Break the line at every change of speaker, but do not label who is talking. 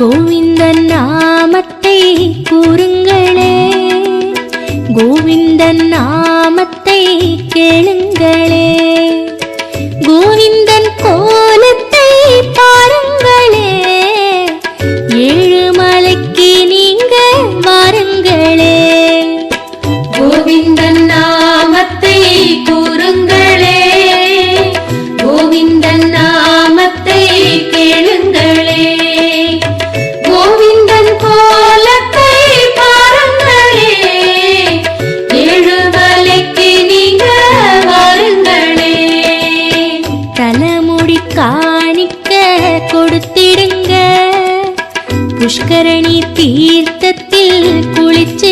கோவிந்த நாமத்தை கூறுங்களே. கோவிந்த நாமத்தை கேளுங்கள்.
காணிக்க கொடுத்திடுங்க. புஷ்கரணி தீர்த்தத்தில் குளிச்சு